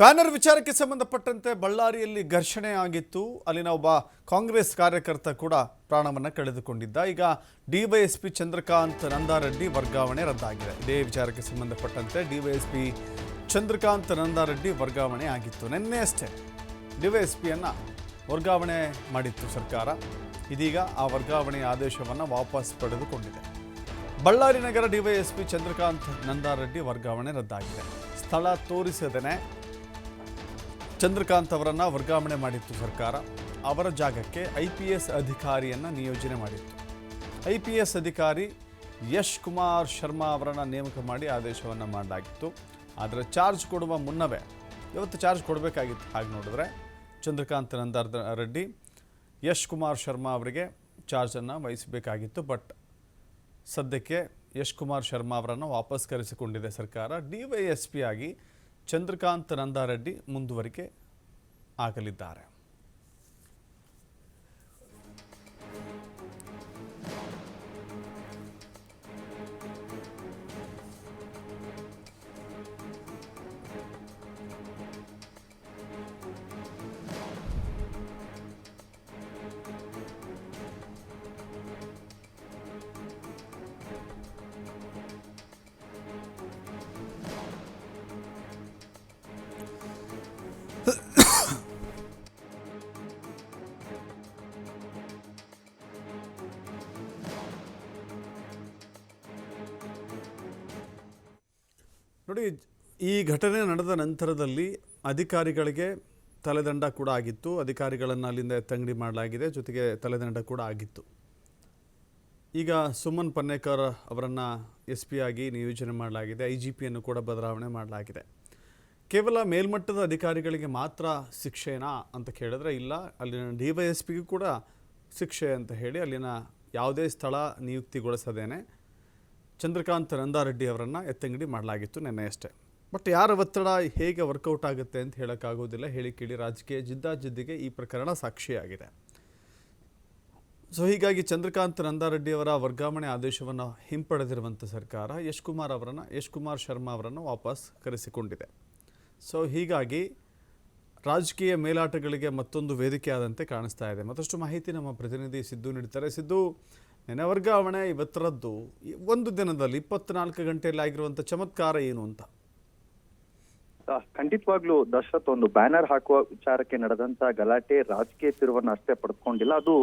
Banner ವಿಚಾರಕ್ಕೆ ಸಂಬಂಧಪಟ್ಟಂತೆ ಬಳ್ಳಾರಿಯಲ್ಲಿ ಘರ್ಷಣೆ ಆಗಿತ್ತು. ಅಲ್ಲಿನ ಒಬ್ಬ ಕಾಂಗ್ರೆಸ್ ಕಾರ್ಯಕರ್ತ ಕೂಡ ಪ್ರಾಣವನ್ನು ಕಳೆದುಕೊಂಡಿದ್ದ. ಈಗ ಡಿವೈಎಸ್ಪಿ ಚಂದ್ರಕಾಂತ್ ನಂದಾರೆಡ್ಡಿ ವರ್ಗಾವಣೆ ರದ್ದಾಗಿದೆ. ಇದೇ ವಿಚಾರಕ್ಕೆ ಸಂಬಂಧಪಟ್ಟಂತೆ ಡಿವೈಎಸ್ಪಿ ಚಂದ್ರಕಾಂತ್ ನಂದಾರೆಡ್ಡಿ ವರ್ಗಾವಣೆ ಆಗಿತ್ತು. ನಿನ್ನೆ ಅಷ್ಟೇ ಡಿವೈಎಸ್ಪಿಯನ್ನು ವರ್ಗಾವಣೆ ಮಾಡಿತ್ತು ಸರ್ಕಾರ. ಇದೀಗ ಆ ವರ್ಗಾವಣೆಯ ಆದೇಶವನ್ನು ವಾಪಸ್ ಪಡೆದುಕೊಂಡಿದೆ. ಬಳ್ಳಾರಿ ನಗರ ಡಿವೈಎಸ್ಪಿ ಚಂದ್ರಕಾಂತ್ ನಂದಾರೆಡ್ಡಿ ವರ್ಗಾವಣೆ ರದ್ದಾಗಿದೆ. ಸ್ಥಳ ತೋರಿಸದೇನೆ ಚಂದ್ರಕಾಂತ್ ಅವರನ್ನು ವರ್ಗಾವಣೆ ಮಾಡಿತ್ತು ಸರ್ಕಾರ. ಅವರ ಜಾಗಕ್ಕೆ ಐ ಪಿ ಎಸ್ ಅಧಿಕಾರಿಯನ್ನು ನಿಯೋಜನೆ ಮಾಡಿತ್ತು. ಐ ಪಿ ಎಸ್ ಅಧಿಕಾರಿ ಯಶ್ ಕುಮಾರ್ ಶರ್ಮಾ ಅವರನ್ನು ನೇಮಕ ಮಾಡಿ ಆದೇಶವನ್ನು ಮಾಡಲಾಗಿತ್ತು. ಆದರೆ ಚಾರ್ಜ್ ಕೊಡುವ ಮುನ್ನವೇ, ಇವತ್ತು ಚಾರ್ಜ್ ಕೊಡಬೇಕಾಗಿತ್ತು. ಹಾಗೆ ನೋಡಿದ್ರೆ ಚಂದ್ರಕಾಂತ್ ನಂದಾರ್ ರೆಡ್ಡಿ, ಯಶ್ ಕುಮಾರ್ ಶರ್ಮಾ ಅವರಿಗೆ ಚಾರ್ಜನ್ನು ವಹಿಸಬೇಕಾಗಿತ್ತು. ಬಟ್ ಸದ್ಯಕ್ಕೆ ಯಶ್ ಕುಮಾರ್ ಶರ್ಮಾ ಅವರನ್ನು ವಾಪಸ್ ಕರೆಸಿಕೊಂಡಿದೆ ಸರ್ಕಾರ. ಡಿವೈಎಸ್ಪಿ ಆಗಿ ಚಂದ್ರಕಾಂತ್ ನಂದಾರೆಡ್ಡಿ ಮುಂದುವರಿಕೆ ಆಗಲಿದ್ದಾರೆ ನೋಡಿ, ಈ ಘಟನೆ ನಡೆದ ನಂತರದಲ್ಲಿ ಅಧಿಕಾರಿಗಳಿಗೆ ತಲೆದಂಡ ಕೂಡ ಆಗಿತ್ತು. ಅಧಿಕಾರಿಗಳನ್ನು ಅಲ್ಲಿಂದ ಎತ್ತಂಗಡಿ ಮಾಡಲಾಗಿದೆ, ಜೊತೆಗೆ ತಲೆದಂಡ ಕೂಡ ಆಗಿತ್ತು. ಈಗ ಸುಮನ್ ಪನ್ನೇಕರ್ ಅವರನ್ನು ಎಸ್ ಪಿ ಆಗಿ ನಿಯೋಜನೆ ಮಾಡಲಾಗಿದೆ ಐ ಜಿ ಪಿಯನ್ನು ಕೂಡ ಬದಲಾವಣೆ ಮಾಡಲಾಗಿದೆ. ಕೇವಲ ಮೇಲ್ಮಟ್ಟದ ಅಧಿಕಾರಿಗಳಿಗೆ ಮಾತ್ರ ಶಿಕ್ಷೆನಾ ಅಂತ ಕೇಳಿದ್ರೆ ಇಲ್ಲ. ಅಲ್ಲಿನ ಡಿ ವೈ ಎಸ್ ಪಿಗೂ ಕೂಡ ಶಿಕ್ಷೆ ಅಂತ ಹೇಳಿ ಅಲ್ಲಿನ ಯಾವುದೇ ಸ್ಥಳ ನಿಯುಕ್ತಿಗೊಳಿಸದೇನೆ. ಚಂದ್ರಕಾಂತ್ ನಂದಾರೆಡ್ಡಿ ಅವರನ್ನು ಎತ್ತಂಗಡಿ ಮಾಡಲಾಗಿತ್ತು ನಿನ್ನೆಯಷ್ಟೇ. ಬಟ್ ಯಾರ ಒತ್ತಡ, ಹೇಗೆ ವರ್ಕೌಟ್ ಆಗುತ್ತೆ ಅಂತ ಹೇಳೋಕ್ಕಾಗೋದಿಲ್ಲ. ಹೇಳಿ ಕೇಳಿ ರಾಜಕೀಯ ಜಿದ್ದಾಜಿದ್ದಿಗೆ ಈ ಪ್ರಕರಣ ಸಾಕ್ಷಿಯಾಗಿದೆ. ಸೊ, ಹೀಗಾಗಿ ಚಂದ್ರಕಾಂತ್ ನಂದಾರೆಡ್ಡಿ ಅವರ ವರ್ಗಾವಣೆ ಆದೇಶವನ್ನು ಹಿಂಪಡೆದಿರುವಂಥ ಸರ್ಕಾರ ಯಶ್ ಕುಮಾರ್ ಅವರನ್ನು ಯಶ್ ಕುಮಾರ್ ಶರ್ಮಾ ಅವರನ್ನು ವಾಪಸ್ ಕರೆಸಿಕೊಂಡಿದೆ. ಸೊ, ಹೀಗಾಗಿ ರಾಜಕೀಯ ಮೇಲಾಟಗಳಿಗೆ ಮತ್ತೊಂದು ವೇದಿಕೆ ಆದಂತೆ ಕಾಣಿಸ್ತಾ ಇದೆ. ಮತ್ತಷ್ಟು ಮಾಹಿತಿ ನಮ್ಮ ಪ್ರತಿನಿಧಿ ಸಿದ್ದು ನೀಡ್ತಾರೆ. ಸಿದ್ದು ನೆನೆ ವರ್ಗಾವಣೆ ಇವತ್ತರದ್ದು ಒಂದು ದಿನದಲ್ಲಿ ಇಪ್ಪತ್ನಾಲ್ಕು ಗಂಟೆಯಲ್ಲಿ ಆಗಿರುವಂಥ ಚಮತ್ಕಾರ ಏನು ಅಂತ? ಖಂಡಿತವಾಗ್ಲೂ ದಶರಥ್ ಒಂದು ಬ್ಯಾನರ್ ಹಾಕುವ ವಿಚಾರಕ್ಕೆ ನಡೆದಂತ ಗಲಾಟೆ ರಾಜಕೀಯ ತಿರುವನ್ನು ಅಷ್ಟೇ ಪಡೆದುಕೊಂಡಿಲ್ಲ ಅದು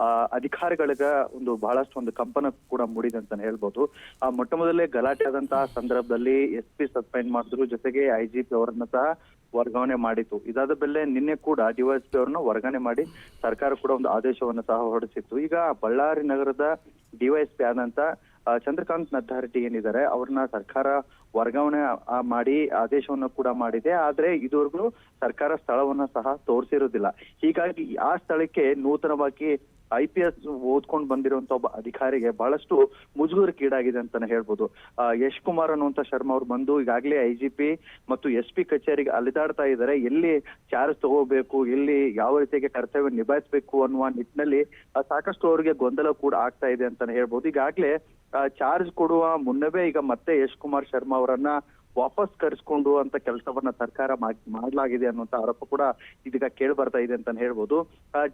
ಆ, ಅಧಿಕಾರಿಗಳಿಗ ಒಂದು ಬಹಳಷ್ಟು ಒಂದು ಕಂಪನ ಕೂಡ ಮೂಡಿದೆ ಅಂತಾನೆ ಹೇಳ್ಬೋದು. ಆ ಮೊಟ್ಟ ಮೊದಲೇ ಗಲಾಟೆ ಆದಂತಹ ಸಂದರ್ಭದಲ್ಲಿ ಎಸ್ ಪಿ ಸಸ್ಪೆಂಡ್ ಮಾಡಿದ್ರು. ಜೊತೆಗೆ ಐ ಜಿ ಪಿ ಅವರನ್ನ ಸಹ ವರ್ಗಾವಣೆ ಮಾಡಿತ್ತು ಇದಾದ ಬೆಲೆ ನಿನ್ನೆ ಕೂಡ ಡಿವೈಎಸ್ಪಿ ಅವರನ್ನ ವರ್ಗಾವಣೆ ಮಾಡಿ ಸರ್ಕಾರ ಕೂಡ ಒಂದು ಆದೇಶವನ್ನು ಸಹ ಹೊರಡಿಸಿತ್ತು. ಈಗ ಬಳ್ಳಾರಿ ನಗರದ ಡಿವೈಎಸ್ಪಿ ಆದಂತ ಚಂದ್ರಕಾಂತ್ ನದ್ದಾರೆಡ್ಡಿ ಏನಿದ್ದಾರೆ, ಅವ್ರನ್ನ ಸರ್ಕಾರ ವರ್ಗಾವಣೆ ಮಾಡಿ ಆದೇಶವನ್ನು ಕೂಡ ಮಾಡಿದೆ. ಆದ್ರೆ ಇದುವರೆಗೂ ಸರ್ಕಾರ ಸ್ಥಳವನ್ನ ಸಹ ತೋರಿಸಿರೋದಿಲ್ಲ. ಹೀಗಾಗಿ ಆ ಸ್ಥಳಕ್ಕೆ ನೂತನವಾಗಿ ಐ ಪಿ ಎಸ್ ಓದ್ಕೊಂಡು ಬಂದಿರುವಂತ ಒಬ್ಬ ಅಧಿಕಾರಿಗೆ ಬಹಳಷ್ಟು ಮುಜುಗರಕ್ಕೀಡಾಗಿದೆ ಅಂತಾನೆ ಹೇಳ್ಬೋದು. ಯಶ್ ಕುಮಾರ್ ಅನ್ನುವಂತ ಶರ್ಮಾ ಅವ್ರು ಬಂದು ಈಗಾಗಲೇ ಐ ಮತ್ತು ಎಸ್ ಪಿ ಕಚೇರಿಗೆ ಅಲೆದಾಡ್ತಾ ಇದ್ದಾರೆ. ಎಲ್ಲಿ ಚಾರ್ಜ್ ತಗೋಬೇಕು, ಎಲ್ಲಿ ಯಾವ ರೀತಿಯಾಗಿ ಕರ್ತವ್ಯ ನಿಭಾಯಿಸಬೇಕು ಅನ್ನುವ ನಿಟ್ಟಿನಲ್ಲಿ ಸಾಕಷ್ಟು ಅವರಿಗೆ ಗೊಂದಲ ಕೂಡ ಆಗ್ತಾ ಇದೆ ಅಂತಾನೆ ಹೇಳ್ಬೋದು. ಈಗಾಗಲೇ ಚಾರ್ಜ್ ಕೊಡುವ ಮುನ್ನವೇ ಈಗ ಮತ್ತೆ ಯಶ್ ಕುಮಾರ್ ಶರ್ಮಾ ಅವರನ್ನ ವಾಪಸ್ ಕರೆಸ್ಕೊಂಡು ಅಂತ ಕೆಲಸವನ್ನ ಸರ್ಕಾರ ಮಾಡಲಾಗಿದೆ ಅನ್ನುವಂತ ಆರೋಪ ಕೂಡ ಇದೀಗ ಕೇಳಿ ಬರ್ತಾ ಇದೆ ಅಂತಾನೆ ಹೇಳ್ಬೋದು.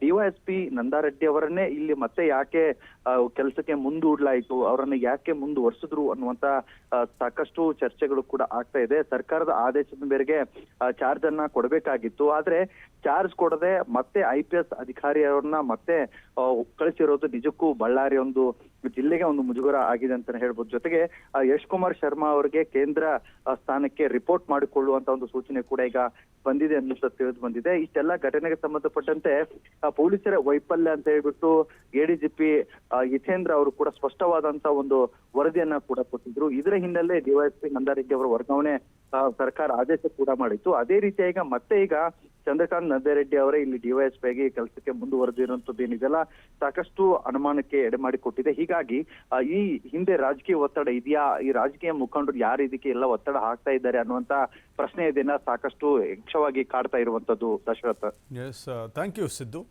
ಡಿವೈಎಸ್ಪಿ ನಂದಾರೆಡ್ಡಿ ಅವರನ್ನೇ ಇಲ್ಲಿ ಮತ್ತೆ ಯಾಕೆ ಕೆಲಸಕ್ಕೆ ಮುಂದೂಡ್ಲಾಯ್ತು, ಅವರನ್ನ ಯಾಕೆ ಮುಂದುವರ್ಸಿದ್ರು ಅನ್ನುವಂತ ಸಾಕಷ್ಟು ಚರ್ಚೆಗಳು ಕೂಡ ಆಗ್ತಾ ಇದೆ. ಸರ್ಕಾರದ ಆದೇಶದ ಮೇರೆಗೆ ಚಾರ್ಜ್ ಅನ್ನ ಕೊಡಬೇಕಾಗಿತ್ತು. ಆದ್ರೆ ಚಾರ್ಜ್ ಕೊಡದೆ ಮತ್ತೆ ಐ ಪಿ ಎಸ್ ಅಧಿಕಾರಿಯವರನ್ನ ಮತ್ತೆ ಕಳಿಸಿರೋದು ನಿಜಕ್ಕೂ ಬಳ್ಳಾರಿ ಒಂದು ಜಿಲ್ಲೆಗೆ ಒಂದು ಮುಜುಗರ ಆಗಿದೆ ಅಂತಾನೆ ಹೇಳ್ಬೋದು. ಜೊತೆಗೆ ಯಶ್ ಕುಮಾರ್ ಶರ್ಮಾ ಅವರಿಗೆ ಕೇಂದ್ರ ಸ್ಥಾನಕ್ಕೆ ರಿಪೋರ್ಟ್ ಮಾಡಿಕೊಳ್ಳುವಂತ ಒಂದು ಸೂಚನೆ ಕೂಡ ಈಗ ಬಂದಿದೆ ಅನ್ನೋದು ತಿಳಿದು ಬಂದಿದೆ. ಇಷ್ಟೆಲ್ಲ ಘಟನೆಗೆ ಸಂಬಂಧಪಟ್ಟಂತೆ ಪೊಲೀಸರ ವೈಫಲ್ಯ ಅಂತ ಹೇಳ್ಬಿಟ್ಟು ಎಡಿಜಿಪಿ ಯಥೇಂದ್ರ ಅವರು ಕೂಡ ಸ್ಪಷ್ಟವಾದಂತ ಒಂದು ವರದಿಯನ್ನ ಕೂಡ ಕೊಟ್ಟಿದ್ರು. ಇದರ ಹಿನ್ನೆಲೆ ಡಿವೈಎಸ್ಪಿ ನಂದಾರೆಡ್ಡಿ ಅವರ ವರ್ಗಾವಣೆ ಸರ್ಕಾರ ಆದೇಶ ಕೂಡ ಮಾಡಿತ್ತು. ಅದೇ ರೀತಿಯಾಗಿ ಮತ್ತೆ ಈಗ ಚಂದ್ರಕಾಂತ್ ನಂದಾರೆಡ್ಡಿ ಅವರೇ ಇಲ್ಲಿ ಡಿವೈಎಸ್ಪಿ ಆಗಿ ಕೆಲಸಕ್ಕೆ ಮುಂದುವರೆದಿರುವಂತದ್ದು ಏನಿದೆಲ್ಲ ಸಾಕಷ್ಟು ಅನುಮಾನಕ್ಕೆ ಎಡೆ ಮಾಡಿಕೊಟ್ಟಿದೆ. ಹೀಗಾಗಿ ಈ ಹಿಂದೆ ರಾಜಕೀಯ ಒತ್ತಡ ಇದೆಯಾ? ಈ ರಾಜಕೀಯ ಮುಖಂಡರು ಯಾರು ಇದಕ್ಕೆ ಎಲ್ಲ ಒತ್ತಡ ಹಾಕ್ತಾ ಇದ್ದಾರೆ ಅನ್ನುವಂತ ಪ್ರಶ್ನೆ ಇದನ್ನ ಸಾಕಷ್ಟು ಯಕ್ಷವಾಗಿ ಕಾಡ್ತಾ ಇರುವಂತದ್ದು ದಶರಥ. Thank you Siddu